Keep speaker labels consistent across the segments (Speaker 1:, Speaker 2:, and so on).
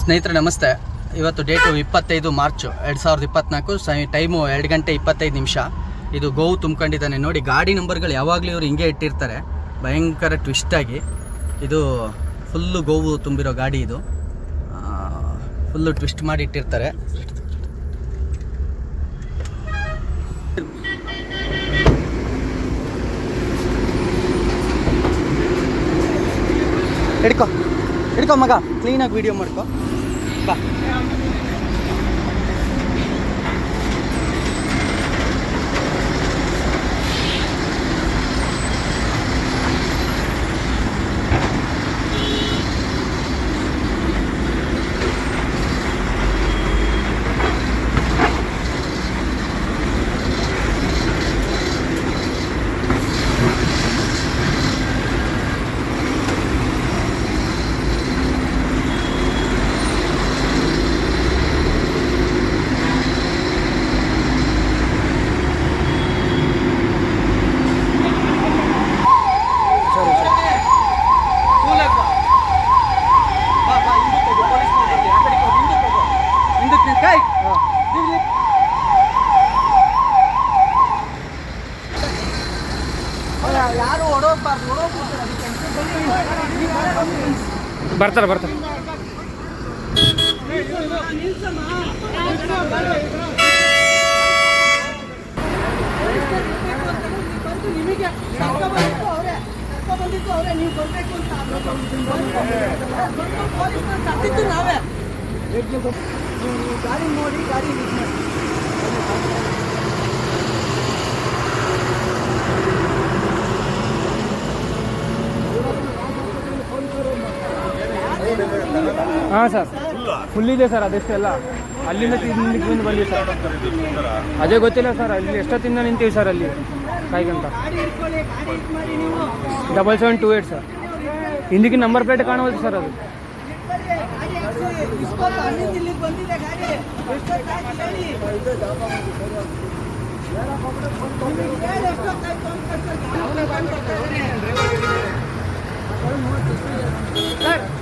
Speaker 1: ಸ್ನೇಹಿತರೆ, ನಮಸ್ತೆ. ಇವತ್ತು ಡೇಟು ಇಪ್ಪತ್ತೈದು ಮಾರ್ಚ್, ಎರಡು ಸಾವಿರದ ಇಪ್ಪತ್ನಾಲ್ಕು. ಸೈ, ಟೈಮು ಎರಡು ಗಂಟೆ ಇಪ್ಪತ್ತೈದು ನಿಮಿಷ. ಇದು ಗೋವು ತುಂಬ್ಕೊಂಡಿದ್ದಾನೆ. ನೋಡಿ, ಗಾಡಿ ನಂಬರ್ಗಳು ಯಾವಾಗಲೂ ಇವರು ಹಿಂಗೆ ಇಟ್ಟಿರ್ತಾರೆ. ಭಯಂಕರ ಟ್ವಿಸ್ಟಾಗಿ ಇದು ಫುಲ್ಲು ಗೋವು ತುಂಬಿರೋ ಗಾಡಿ ಇದು. ಫುಲ್ಲು ಟ್ವಿಸ್ಟ್ ಮಾಡಿ ಇಟ್ಟಿರ್ತಾರೆ. ಹಿಡ್ಕೊ. ಹಿಡ್ಕೊ ಮಗ ಕ್ಲೀನಾಗಿ ವೀಡಿಯೋ ಮಾಡ್ಕೊ. ಬಾ ಸರಿ ಸರಿ ಕೂಲಾಗಿ ಬಾ ಬಾ ಬಾ ಹಿಂದಕ್ಕೆ ಹೋಗು ಪೊಲೀಸ್ನವ್ರು ಬಂದು ಆ ಕಡೆಗೆ ಹೋಗು ಹಿಂದಕ್ಕೆ ಹೋಗು ಹಿಂದಕ್ಕೆ ನಿಂತ್ಕೊ. ಏಯ್ ಇಲ್ಲಿ. ಅಲ್ಲ, ಯಾರು ಹೊಡೋಗ್ಬಾರ್ದು ಹೊಡೋಗ್ಬಿಡ್ತಾರೆ ಅದಕ್ಕೆ
Speaker 2: ಬರ್ತಾರೆ ಬರ್ತಾರೆ
Speaker 1: ನಾವೇ ಗಾಡಿ ನೋಡಿ ಗಾಡಿ
Speaker 2: ಹಾಂ, ಸರ್. ಫುಲ್ ಇದೆ, ಸರ್, ಅದೆಷ್ಟೆಲ್ಲ? ಅಲ್ಲಿಂದ ತಿನ್ಲಿಕ್ಕೆ ಬಂದು ಬಂದ್ವಿ, ಸರ್. ಅದೇ ಗೊತ್ತಿಲ್ಲ, ಸರ್, ಅಲ್ಲಿ ಎಷ್ಟೊತ್ತಿಂದ ನಿಂತೀವಿ, ಸರ್, ಅಲ್ಲಿ? ಕಾಯ್ಕಂತ double seven two eight sir. ಹಿಂದಿಗೆ number plate ಕಾಣುವುದು ಸರ್, ಅದು.
Speaker 1: ಹೇಳಿ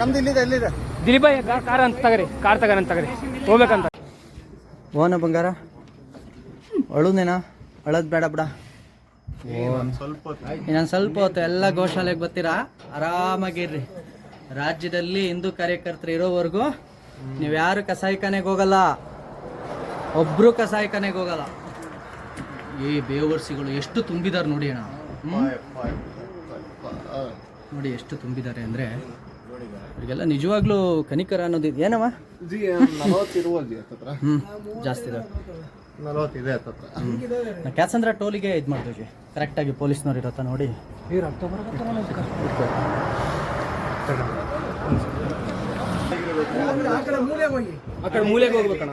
Speaker 3: ನಮ್ದು ಇಲ್ಲಿದೆ ಇಲ್ಲಿದೆ.
Speaker 2: ದಿಲೀಪ ಕಾರ್ ಅಂತ ತಗರಿ. ಕಾರ್ ತಗರ ಅಂತ ತಗರಿ. ಹೋಗ್ಬೇಕಂತ.
Speaker 1: ಓನ ಬಂಗಾರ? ಅಳುನೇನಾ? ಅಳದ್ ಬೇಡ ಬಿಡ. ಇನ್ನೊಂದು ಸ್ವಲ್ಪ ಹೊತ್ತು ಎಲ್ಲ ಗೋಶಾಲೆಗೆ ಬರ್ತೀರಾ? ಆರಾಮಾಗಿರ್ರಿ ರಾಜ್ಯದಲ್ಲಿ ಹಿಂದೂ ಕಾರ್ಯಕರ್ತರು ಇರೋವರೆಗೂ ನೀವು ಯಾರು ಕಸಾಯಿಖಾನೆಗೆ ಹೋಗಲ್ಲ? ಒಬ್ರು ಕಸಾಯಿಖಾನೆಗೆ ಹೋಗಲ್ಲ. ಈ ಬೇವರ್ಸಿಗಳು ಎಷ್ಟು ತುಂಬಿದಾರೆ ನೋಡಿ ಅಣ್ಣ? ನೋಡಿ ಎಷ್ಟು ತುಂಬಿದ್ದಾರೆ ಅಂದರೆ ಇವರಿಗೆಲ್ಲ ನಿಜವಾಗ್ಲೂ ಕನಿಕರ ಅನ್ನೋದು ಇದು. ಏನವ ಹ್ಞೂ ಜಾಸ್ತಿ ಕ್ಯಾಸಂದ್ರ ಟೋಲಿಗೆ ಇದು ಮಾಡ್ತೀವಿ ಕರೆಕ್ಟಾಗಿ ಪೊಲೀಸ್ನವ್ರು ಇರತ್ತ ನೋಡಿ.
Speaker 2: ಮೂಲೆಗೆ ಹೋಗ್ಬೇಕಣ್ಣ.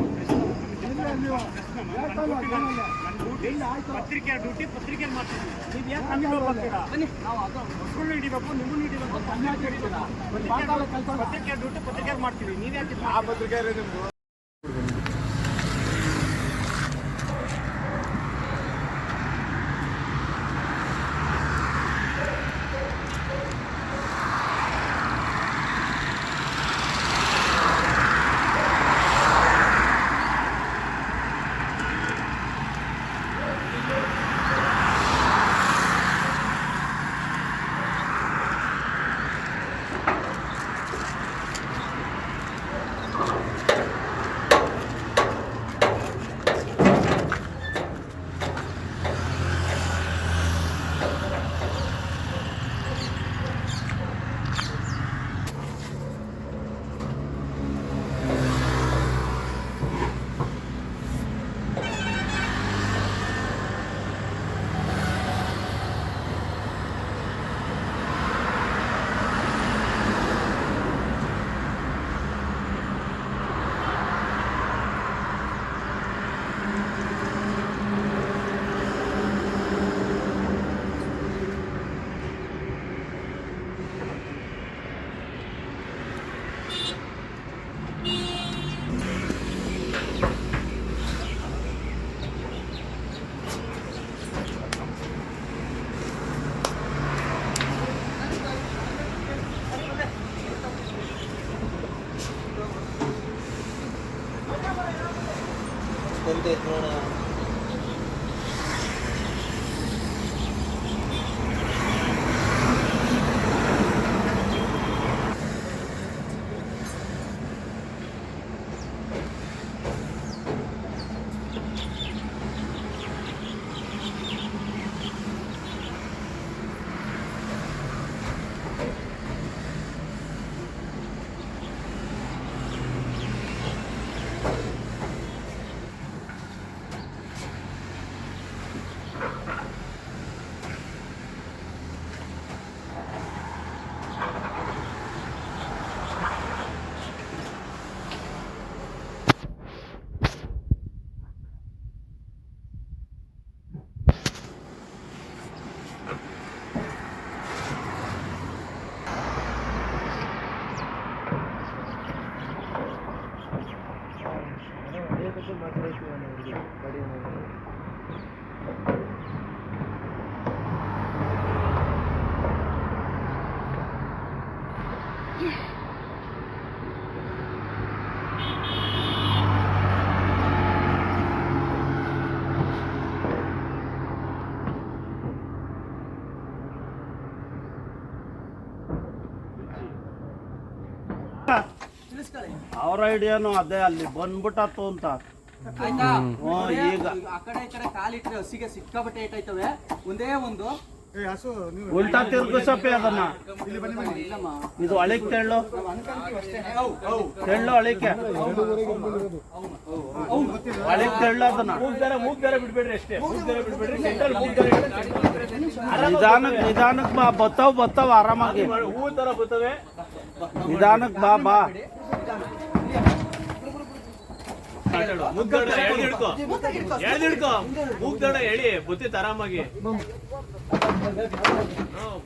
Speaker 4: ಪತ್ರಿಕೆ ಡ್ಯೂಟಿ ಪತ್ರಿಕೆ ಮಾಡ್ತೀವಿ ಹಿಡಿಬೇಕು ನಿಮ್ಮನ್ನು ಹಿಡಿಬೇಕು. ಪತ್ರಿಕೆ ಡ್ಯೂಟಿ ಪತ್ರಿಕೆ ಮಾಡ್ತೀವಿ. ನೀವು ಯಾಕೆ
Speaker 3: ಆ ಪತ್ರಿಕೆ contestó nada.
Speaker 5: ಅವ್ರ ಐಡಿಯಾನು ಅದೇ ಅಲ್ಲಿ ಬಂದ್ಬಿಟ್ಟತ್ತು ಅಂತ
Speaker 1: ಆಯ್ತಾ
Speaker 5: ಈಗ.
Speaker 1: ಆ ಕಡೆ ಈ ಕಡೆ ಕಾಲಿಟ್ರೆ ಹಸಿಗೆ ಸಿಕ್ಕಾಪಟ್ಟೆ ಏಟಾಯ್ತವೆ ಒಂದೇ ಒಂದು
Speaker 5: ಉಲ್ಟಾ ತಿರ್ಗಿಸಪ್ಪಿ ಅದನ್ನ
Speaker 1: ಇಲ್ಲಮ್ಮ
Speaker 5: ಇದು ಅಳಿಕ್ ತೆಳ್ಳು
Speaker 1: ನಾವು ಅನ್ಕೊಂತೀವಿ ಅಷ್ಟೇನೆ ಹೌ, ಹೌ.
Speaker 5: ತೆಳ್ಳು ಅಳಿಕೆ ಅಳಿಕ್ ತೆಳ್ಳು ಅದನ್ನ ನಿಧಾನಕ್ ನಿಧಾನಕ್ ಬಾ ಬತ್ತಾವ್ ಬತ್ತಾವ್ ಆರಾಮಾಗಿ ನಿಧಾನಕ್ ಬಾ ಬಾ
Speaker 6: ಎಳ್ದಿಡ್ಕೊ ಮೂಗ್ದಡ ಬುತ್ತಿ ಬುತ್ತಿತ್ ಆರಾಮಾಗಿ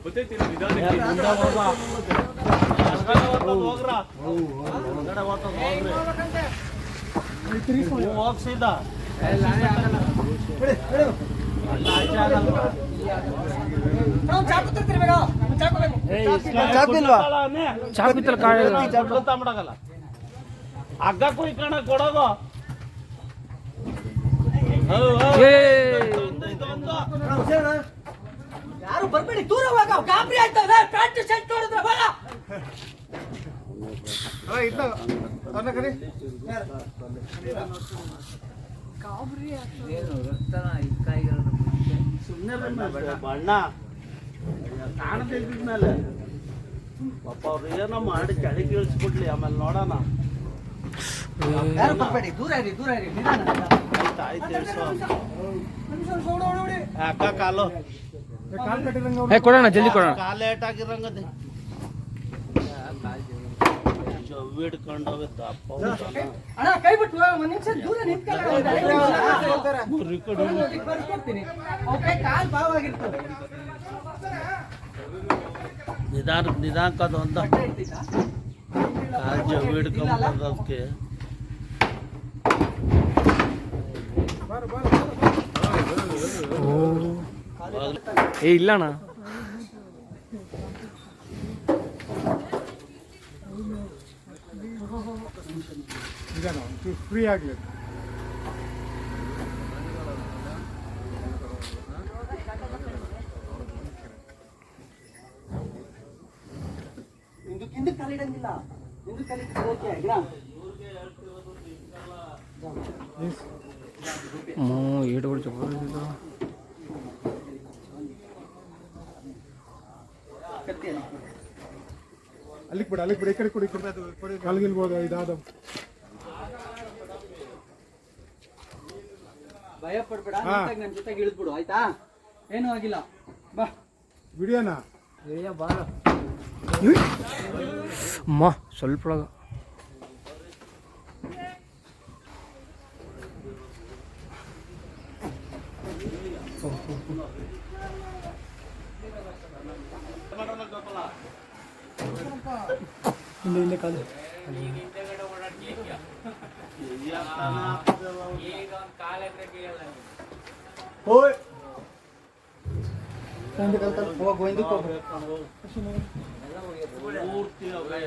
Speaker 6: ಬುತ್ತಿತ್ತು ನಿಧಾನಕ್ಕೆ.
Speaker 5: ಹೋಗ್ರ. ಹೊರ್ಗಡೆ ಹೋಗ್ತದ್ ಹೋಗ್ರಿ. ನೀವು ಹೋಗ್ ಸೀದಾ. ಅಲ್ಲಿ ಆಚೆ ಆಗಲ್ವಾ?
Speaker 2: ಇತ್ತಲ್ಲ ಕಾಳೆ.
Speaker 5: ಹಗ್ಗ ಕುಯ್ಕಣ ಕೊಡೋದು.
Speaker 1: ಯಾರು ಬರ್ಬೇಡಿ ದೂರ ಹೋಗ. ಗಾಬರಿ ಆಯ್ತವೆ ಪ್ಯಾಂಟ್ ಶರ್ಟ್ ನೋಡಿದ್ರೆ ಹೋಗ.
Speaker 5: ಸುಮ್ನೆ ಬಂದ ಬಣ್ಣ ಕಾಣದಿದ್ಮೇಲೆ. ಪಾಪ ಅವ್ರು ಏನೋ ಮಾಡಿ ಕೆಳಗೆ ಇಳಿಸ್ಬಿಡ್ಲಿ ಆಮೇಲೆ ನೋಡೋಣ.
Speaker 1: ಯಾರು ಬರ್ಬೇಡಿ ದೂರ ಇರಿ ದೂರ ಇರಿ ನಿಧಾನ.
Speaker 5: ಆಯ್ತು ಆಯ್ತು ಇಳಿಸು ಅಕ್ಕ ಕಾಲು?
Speaker 2: ಏ ಕೊಡೋಣ ಜಲ್ದಿ ಕೊಡೋಣ.
Speaker 5: ಕಾಲು ಲೇಟ್ ಜವ್
Speaker 1: ಅಣ್ಣ ಕೈ ಬಿಟ್ಟು ಒಂದ್ ನಿಮಿಷ ದೂರ ನಿಂತ್ಕೊಳ್ಳ ಬರ್ಕೊಡ್ತೀನಿ. ಕಾಲ್ ಬಾವಾಗಿರ್ತದೆ
Speaker 5: ನಿಧಾನಕ್ಕೆ ನಿಧಾನಕ್ಕೆ ಅದು ಒಂದ. ಕಾಲು ಜವ್ ಹಿಡ್ಕೊಂಡು ಅದಕ್ಕೆ
Speaker 2: ಏ ಒಂಚೂರು
Speaker 3: ಫ್ರೀ ಆಗಲಿ
Speaker 1: ಹಿಂದಕ್ಕೆ ಹಿಂದಕ್ಕೆ ಕಾಲಿಡಂಗಿಲ್ಲ ಹಿಂದಕ್ಕೆ ಕಾಲಿಟ್ಟು ಓಕೆ ಗಿಡ?
Speaker 2: ಮೋ ಏಟುಗಳು ಚಪ್ಪ
Speaker 1: ಕತ್ತಿ ಅಲ್ಲಿ.
Speaker 3: ಅಲ್ಲಿಗೆ ಬಿಡ ಅಲ್ಲಿಗೆ ಬಿಡ ಈ ಕಡೆ ಕೊಡಿ ಕೊಡಿ. ಕಲ್ಗಿಲ್ಬೋದು ಇದಾದ.
Speaker 1: ಭಯ ಪಡ್ಬೇಡ ನೀಟಾಗಿ ನನ್ನ ಜೊತೆಗೆ ಇಳಿದ್ಬಿಡು ಆಯ್ತಾ? ಏನೂ ಆಗಿಲ್ಲ. ಬಾ.
Speaker 3: ವಿಡಿಯೋನಾ?
Speaker 2: ಅಮ್ಮ ಸ್ವಲ್ಪ ಒಳಗ ಹಿಂದೆ ಹಿಂದೆ ಕಾಲು.
Speaker 1: ಹೋಗು ಹಿಂದಕ್ಕೆ ಹೋಗು
Speaker 5: ಪೂರ್ತಿ ಅವೆ.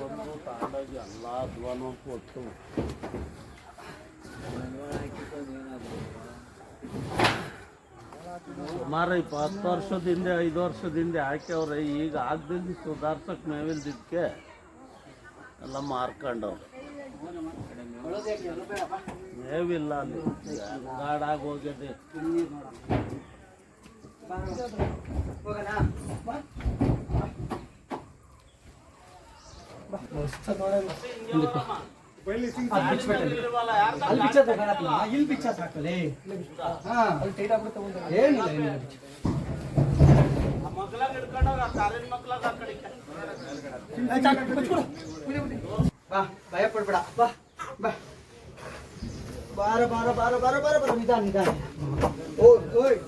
Speaker 5: ಬಂದು ತಾಂಡಾಗಿ ಎಲ್ಲ ಅಧ್ವಾನ ಕೊಟ್ಟು ಸುಮಾರು ಇಪ್ಪತ್ತು ವರ್ಷದ ಹಿಂದೆ ಐದು ವರ್ಷದ ಹಿಂದೆ ಹಾಕ್ಯವ್ರೆ ಈಗ ಆಗ್ದಿಲ್ಲ ಸುಧಾರ್ಸಕ್ ಮೇವಿಲ್ದಿದ್ದಕ್ಕೆ ಎಲ್ಲ ಮಾರ್ಕೊಂಡವ್ರು. ಮೇವಿಲ್ಲ ಅಲ್ಲಿ. ಗಾಡಾಗಿ ಹೋಗಿದೆ
Speaker 3: ಮಸ್ತ್
Speaker 1: ಅಲ್ಲಿ ಪಿಕ್ಚರ್ ಇಲ್ಲಿ ಪಿಕ್ಚರ್ ಹಾಕಲೇ ಹಾ ಏನಿಲ್ಲ ಏನಿಲ್ಲ
Speaker 5: ಮಕ್ಳಾಗ ಹಿಡ್ಕೊಂಡವ್ರ ತಾರಿನ ಮಕ್ಳಾಗ ಆ ಕಡೆ
Speaker 1: ಬಾ ಭಯ ಪಡ್ಬೇಡ ಬಾ ಬಾ ಬಾರ ಬಾರ ಬಾರ ಬಾರ ಬಾರ ಬಾರ ನಿಧಾನ ನಿಧಾನ ಓಯ್ ಓಯ್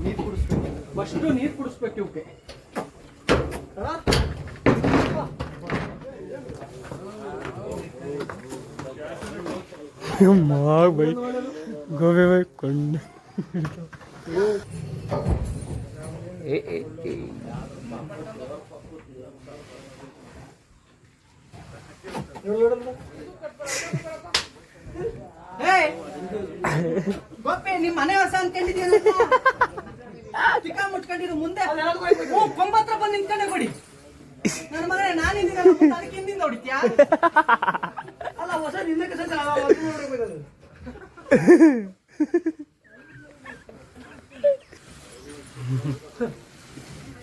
Speaker 1: ನೀರು ಕುಡಿಸ್ಬೇಕು ಫಸ್ಟು ನೀರು ಕುಡಿಸ್ಬೇಕು ಇವಕ್ಕೆ
Speaker 2: ಮಾಗ್ ಬೈ ಗೋಬೆ ಬೈ ಕೊಂಡ ಏ ಏ ಏ
Speaker 1: ಗೊಪ್ಪೆ ನಿಮ್ ಮನೆ ಹೊಸ ಆ ಚಿಕ್ಕ ಮುಟ್ಕೊಂಡಿರು ಮುಂದೆ. ಕೊಂಬತ್ರ ಬಂದು ನಿಂತ್ಕೊಂಡೆ ಕೊಡಿ ನನ್ನ ಮಗನೇ, ನಾನು ಹಿಂದಿನ ಅದಕ್ಕೆ ಅಲ್ಲ, ಹೊಸ ನಿಂದಕ್ಕೆ ಸಹ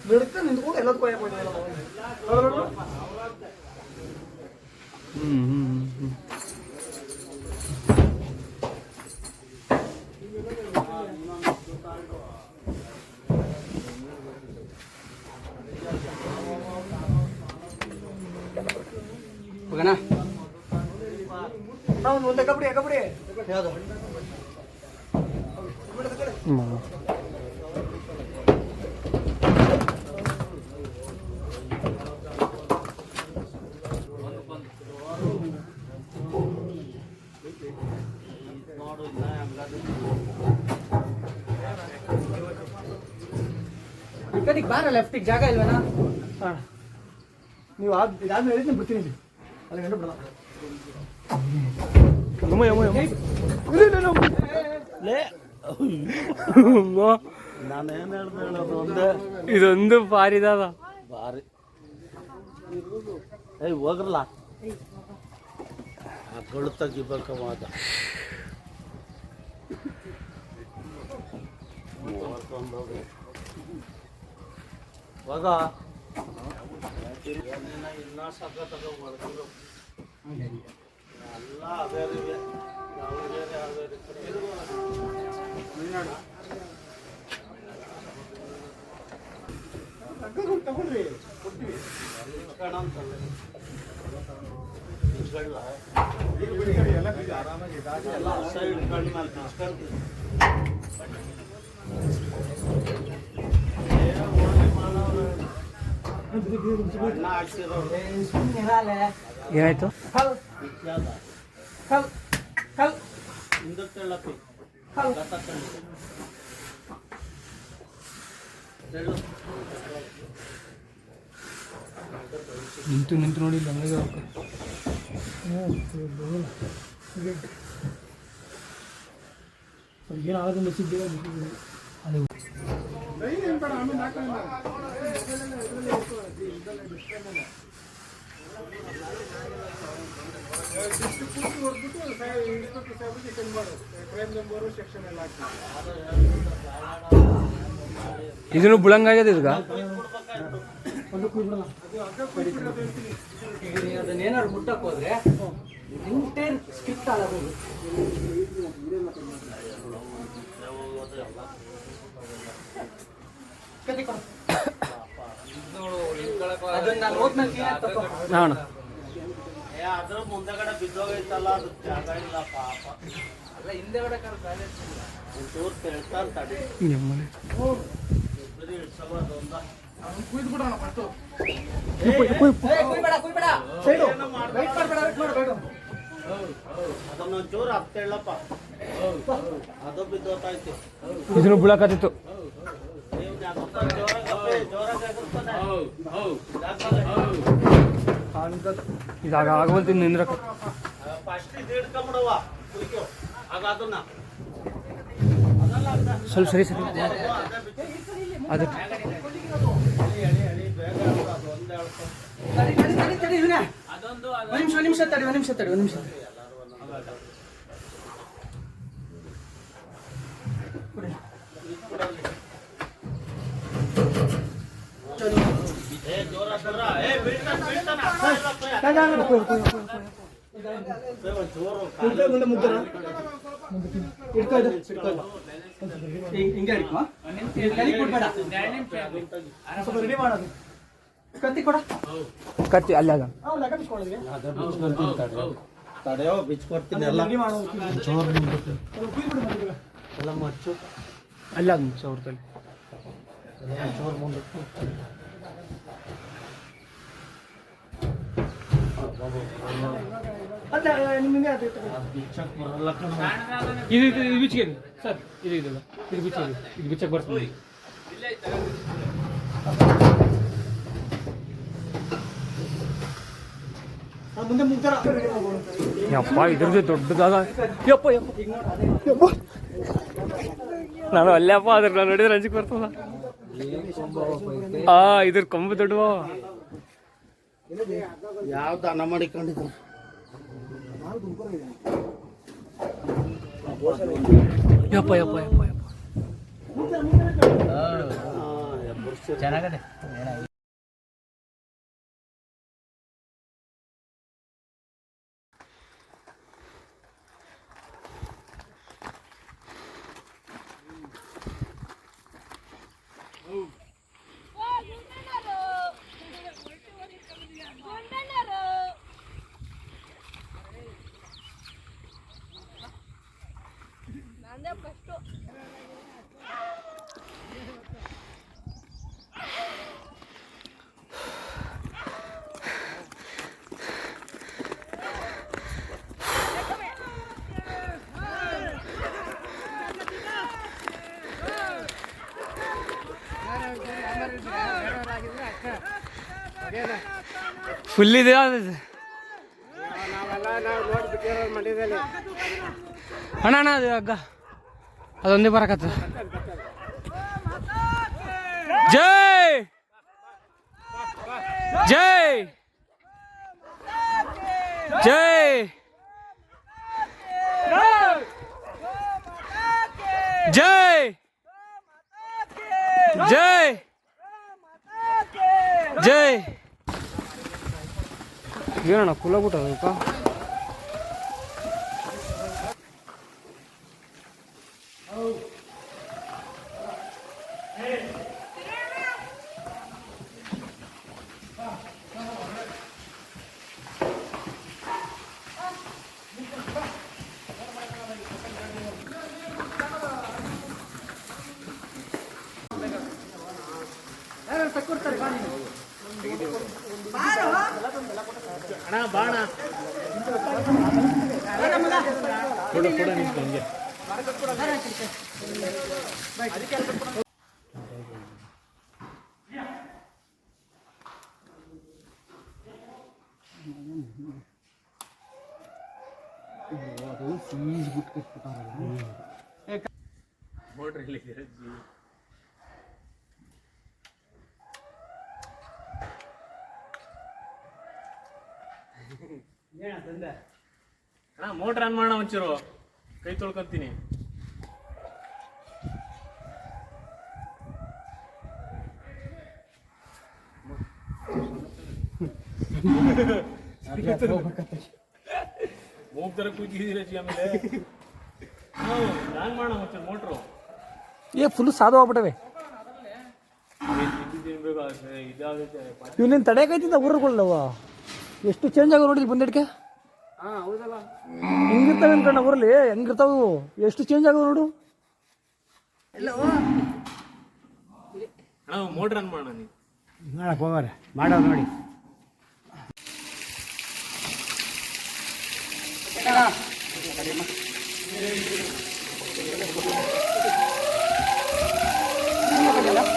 Speaker 1: ಹ್ಮ್ ನಿಂತ್ಕೊಂಡು ಎಲ್ಲದಕ್ಕೂ
Speaker 2: ಹ್ಮ್ ಹ್ಮ್ ಹ್ಮ್.
Speaker 1: ಹೋಗೋಣ? ಮುಂದೆ ಕಬಡ್ಡಿ ಕಬಡ್ಡಿ. ಯಾವುದು? ಈ ಕಡೆಗೆ ಬಾರ ಲೆಫ್ಟಿಗೆ ಜಾಗ ಇಲ್ವೇನಾ? ನೀವು ಇದಾದ್ಮೇಲೆ ಬರ್ತೀನಿ ಅಲ್ಲಿ ಗಂಡು ಬಿಡಲ್ಲ
Speaker 2: ಯಮ್ಮ, ಯಮ್ಮ, ಯಮ್ಮ. ಇಲ್ಲ, ಇಲ್ಲ, ಇಲ್ಲ.
Speaker 5: ಲೇ
Speaker 2: ಅಮ್ಮ,
Speaker 5: ನಾನೇನು ಹೇಳ್ದೆ ಹೇಳೋದು ಒಂದೇ
Speaker 2: ಇದೊಂದು ಪಾರಿದಾದ
Speaker 5: ಭಾರಿ ಏಯ್ ಹೋಗ್ರಲ್ಲ ಆ ಕಳು ತೆಗಿಬೇಕವಾದ ಮೂವತ್ತೊಂದು ಹೋಗ ಇನ್ನ ಸಖತ್ತಾಗ ಹೊಡ್ದ್ರು. ಎಲ್ಲ ಅದೇ ರೀ ಯಾವ ಬೇರೆ ಯಾವ ಬೇರೆ ಕಡೆ.
Speaker 3: ತಗೊಳ್ರಿ
Speaker 5: ಕಣಂತಲ್ಲ. ಇಸ್ಕೊಳ್ಳ?
Speaker 3: ಈಗ ಬಿಡಿ ಎಲ್ಲ ಆರಾಮಾಗಿ
Speaker 5: ಎಲ್ಲ ಸೈಡ್ ಕಣ್ಣು ಮೇಲೆ ಹೇಳು.
Speaker 2: ನಿಂತು ನಿಂತು ನೋಡಿ ನಮಗೆ
Speaker 3: ಏನ್ ಬೇಡ ಆಮೇಲೆ ಹಾಕೋಣ ಬುಳಂಗ ಆಗ್ಯದ ಇದ್ಗ?
Speaker 2: ಇದನ್ನು
Speaker 1: ಅದನ್ನೇನಾದ್ರು ಮುಟ್ಟಕ್ ಹೋದ್ರೆ ಎಂಟೈರ್
Speaker 5: ಅದ್ರ ಮುಂದಗಡೆ ಬಿದ್ದೋಗೈತಲ್ಲ ಅದು ಜಾಗ ಇಲ್ಲ ಪಾಪ.
Speaker 1: ಅಲ್ಲ ಹಿಂದೆಗಡೆ
Speaker 5: ಒಂಚೂರು ತಡಿ ಹತ್ತೇಳಪ್ಪ ಅದು ಬಿದ್ದೋತಾಯ್ತು
Speaker 2: ಇದನ್ನು ಬೀಳಕತ್ತಿತ್ತು ಇದಾಗ ಆಗವಂತ ನಿಂದ್ರಕ ಸ್ವಲ್ಪ ಸರಿ ಸರಿ. ಅದು
Speaker 1: ತಡಿ, ತಡಿ, ತಡಿ, ತಡಿ, ಇವ್ನೇ. ಒಂದ್ ನಿಮಿಷ ನಿಮಿಷ ತಡಿ ಒಂದು ನಿಮಿಷ ತಡಿ ಒಂದು ನಿಮಿಷ
Speaker 5: ಏ ಜೋರ ಜೋರ ಏ ಬೀಳ್ತಾನ ಬೀಳ್ತಾನ
Speaker 1: ಹಿಂಗ್- ಹಿಂಗೆ ಹಿಡ್ಕೊ. ಇದು ಕೈ ಕೊಡ್ಬೇಡ. ಸ್ವಲ್ಪ ready ಮಾಡೋದು. ಕತ್ತಿ ಕೊಡ
Speaker 2: ಕತ್ತಿ ಅಲ್ಲಿ ಆಗ
Speaker 5: ತಡೆಯೋ ಬಿಚ್ಕೊಡ್ತೀನಿ ಎಲ್ಲ ಎಲ್ಲ ಮಚ್ಚು
Speaker 2: ತಾಲಿ ಜೋರು ಸಾವಿರದಲ್ಲಿ
Speaker 5: ಬಿಚ್ಚಕ್ ಬರಲ್ಲ ಕಣ
Speaker 2: ಇದು ಇದು ಇದು ಬಿಚ್ಚಿಗೆ ಸರ್ ಇದು ಇದು ಇದು ಬಿಚ್ಚಿಗೆ ಇದು ಬಿಚ್ಚಕ್ಕೆ ಬರ್ತದೆ.
Speaker 3: ಮುಂದೆ ಮುಗ್ದಾರ
Speaker 2: ಯಪ್ಪ ಇದ್ರದ್ದು ದೊಡ್ಡದಾದ ಯಪ್ಪ ಯಪ್ಪ. ಯಪ್ಪ ನಾನು ಅಲ್ಲಪ್ಪ ಅದ್ರ ನಾನು ನೋಡಿದ್ರೆ ಅಂಜಿಕ್ ಬರ್ತದ. ಆ ಇದ್ರ ಕೊಂಬು ದೊಡ್ಡವ.
Speaker 5: ಯಾವ ದಾನ ಮಾಡಿಕೊಂಡಿದ್ರು?
Speaker 2: ಯಪ್ಪ ಯಪ್ಪ ಯಪ್ಪ ಯಪ್ಪ.
Speaker 1: ಚೆನ್ನಾಗದೆ
Speaker 7: ನಂದೇ ಫಸ್ಟು
Speaker 2: ಫುಲ್ ಇದೆ. ಅಣ್ಣ ಅಣ್ಣ ಅದು ಹಗ್ಗ ಅದೊಂದೇ ಬರಕತ್ತ. ಜೈ! ಜೈ! ಜೈ! ಜೈ! ಜೈ! ಜೈ! ಏನಣ್ಣ ಕುಲಬಿಟ್ಟದಪ್ಪ
Speaker 6: ಅಣ್ಣ ಮೋಟ್ರ್ ಆನ್ ಮಾಡೋಣ ಒಂಚೂರು. ಕೈ ತೊಳ್ಕೊಂತೀನಿ. ಕೂತಿದ್ದೀರ ಆಮೇಲೆ? ಮಾಡೋಣ ಮೋಟ್ರು.
Speaker 2: ಏ ಫುಲ್ ಸಾಧು ಆಗ್ಬಿಟ್ಟವೆ ಇವ್ನೇನ್ ತಡೆಯಕೈತಿದ್ದ ಊರುಗಳವ ಎಷ್ಟು ಚೇಂಜ್ ಆಗೋ ನೋಡಿ ಬಂದಿಡ್ಕೆ ಹಿಂಗಿರ್ತಾವೆ ಅನ್ಕೊಂಡ ಊರಲ್ಲಿ ಹೆಂಗಿರ್ತಾವ? ಎಷ್ಟು ಚೇಂಜ್ ಆಗೋ ನೋಡು.
Speaker 6: ಅಣ್ಣ ಮೋಟ್ರ್ ಆನ್ ಮಾಡೋಣ ನೀವು
Speaker 4: ಮಾಡಕ್ಕೆ ಹೋಗೋರೆ ಮಾಡೋದು ನೋಡಿ. na. Ano ba ano na?